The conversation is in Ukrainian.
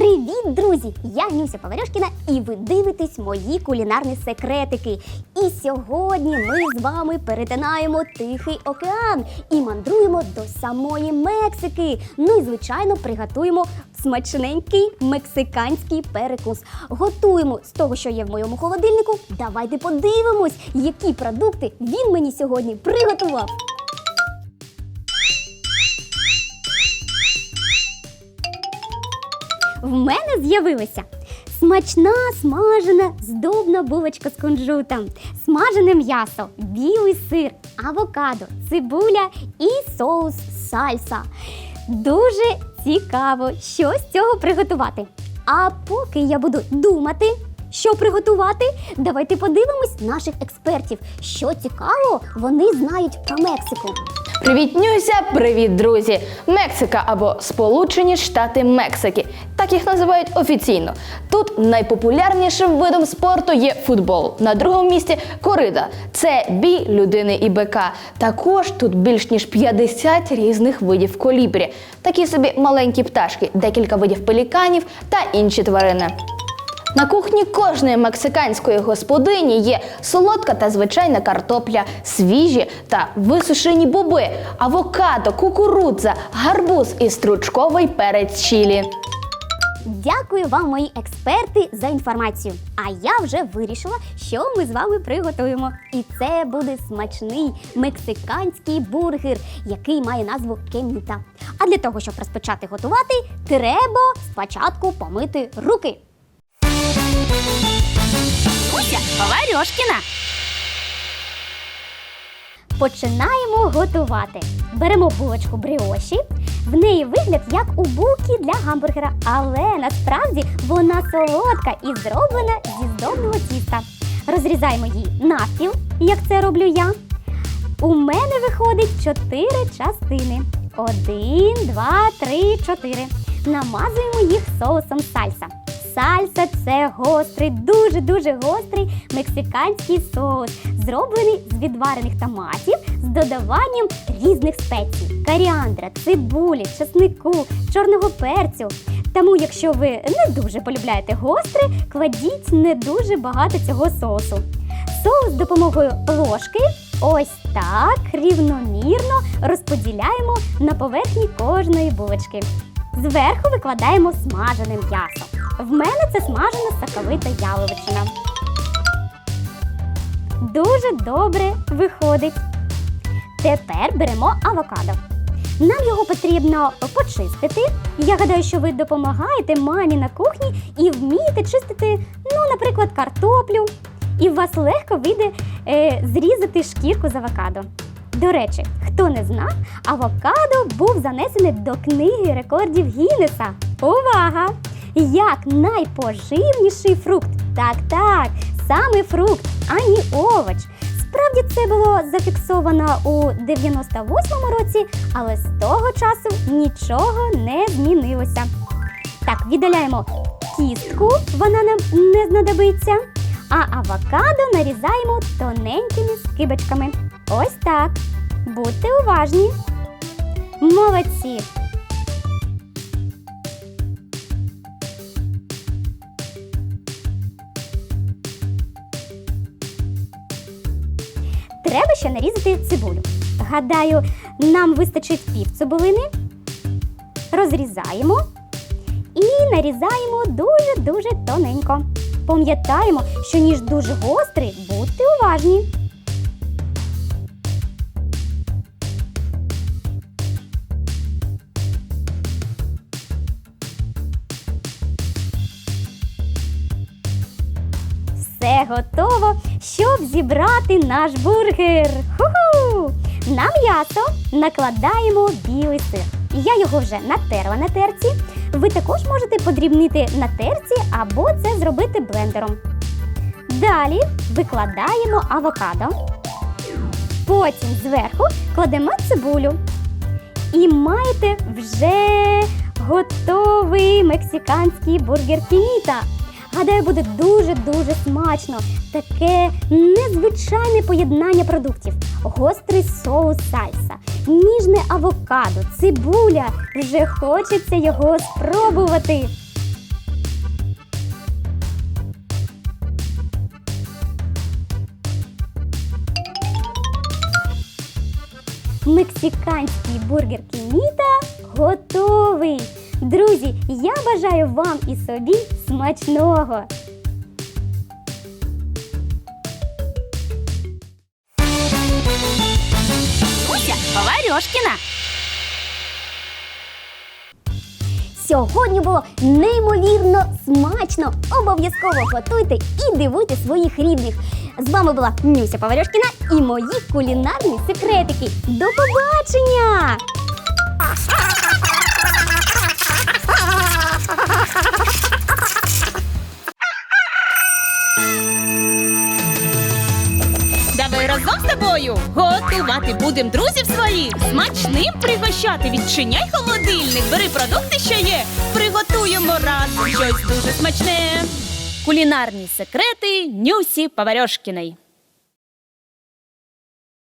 Привіт, друзі! Я Нюся Паварьошкіна і ви дивитесь мої кулінарні секретики. І сьогодні ми з вами перетинаємо Тихий океан і мандруємо до самої Мексики. Ну і звичайно приготуємо смачненький мексиканський перекус. Готуємо з того, що є в моєму холодильнику. Давайте подивимось, які продукти він мені сьогодні приготував. В мене з'явилася смачна смажена здобна булочка з кунжутом, смажене м'ясо, білий сир, авокадо, цибуля і соус сальса. Дуже цікаво, що з цього приготувати. А поки я буду думати, що приготувати, давайте подивимось наших експертів, що цікаво вони знають про Мексику. Привіт, Нюся! Привіт, друзі! Мексика або Сполучені Штати Мексики. Так їх називають офіційно. Тут найпопулярнішим видом спорту є футбол. На другому місці корида. Це бій людини і бика. Також тут більш ніж 50 різних видів колібрі. Такі собі маленькі пташки, декілька видів пеліканів та інші тварини. На кухні кожної мексиканської господині є солодка та звичайна картопля, свіжі та висушені боби, авокадо, кукурудза, гарбуз і стручковий перець чілі. Дякую вам, мої експерти, за інформацію. А я вже вирішила, що ми з вами приготуємо. І це буде смачний мексиканський бургер, який має назву кеміта. А для того, щоб розпочати готувати, треба спочатку помити руки. Паварьошкіна. Починаємо готувати. Беремо булочку бріоші. В неї вигляд як у булки для гамбургера, але насправді вона солодка і зроблена зі здобного тіста. Розрізаємо її навпіл, як це роблю я. У мене виходить чотири частини. Один, два, три, чотири. Намазуємо їх соусом сальса. Сальса це гострий, дуже-дуже гострий мексиканський соус, зроблений з відварених томатів з додаванням різних спецій: коріандра, цибулі, чеснику, чорного перцю. Тому, якщо ви не дуже полюбляєте гостре, кладіть не дуже багато цього соусу. Соус з допомогою ложки ось так рівномірно розподіляємо на поверхні кожної булочки. Зверху викладаємо смажене м'ясо. В мене це смажена соковита яловичина. Дуже добре виходить. Тепер беремо авокадо. Нам його потрібно почистити. Я гадаю, що ви допомагаєте мамі на кухні і вмієте чистити, ну, наприклад, картоплю. І в вас легко вийде е, зрізати шкірку з авокадо. До речі, хто не знав, авокадо був занесений до книги рекордів Гіннеса. Увага! Як найпоживніший фрукт. Так, так, саме фрукт, а не овоч. Справді це було зафіксовано у 98-му році, але з того часу нічого не змінилося. Так, віддаляємо кістку, вона нам не знадобиться. А авокадо нарізаємо тоненькими скибочками. Ось так. Будьте уважні. Молодці! Ще нарізати цибулю. Гадаю, нам вистачить пів цибулини. Розрізаємо і нарізаємо дуже-дуже тоненько. Пам'ятаємо, що ніж дуже гострий, будьте уважні. Все готово, щоб зібрати наш бургер. Ху-ху! На м'ясо накладаємо білий сир. Я його вже натерла на терці. Ви також можете подрібнити на терці або це зробити блендером. Далі викладаємо авокадо. Потім зверху кладемо цибулю. І маєте вже готовий мексиканський бургер пініта. Гадаю, буде дуже-дуже смачно. Таке незвичайне поєднання продуктів. Гострий соус сальса, ніжне авокадо, цибуля. Вже хочеться його спробувати. Мексиканський бургер Кіміта готовий. Друзі, я бажаю вам і собі смачного. Уся Поварьошкіна. Сьогодні було неймовірно смачно. Обов'язково готуйте і дивуйте своїх рідних. З вами була Нюся Поварьошкіна і мої кулінарні секретики. До побачення! Готувати будем друзів своїх. Смачним пригощати. Відчиняй холодильник, бери продукти, що є. Приготуємо разом щось дуже смачне. Кулінарні секрети Нюсі Поварьошкіної.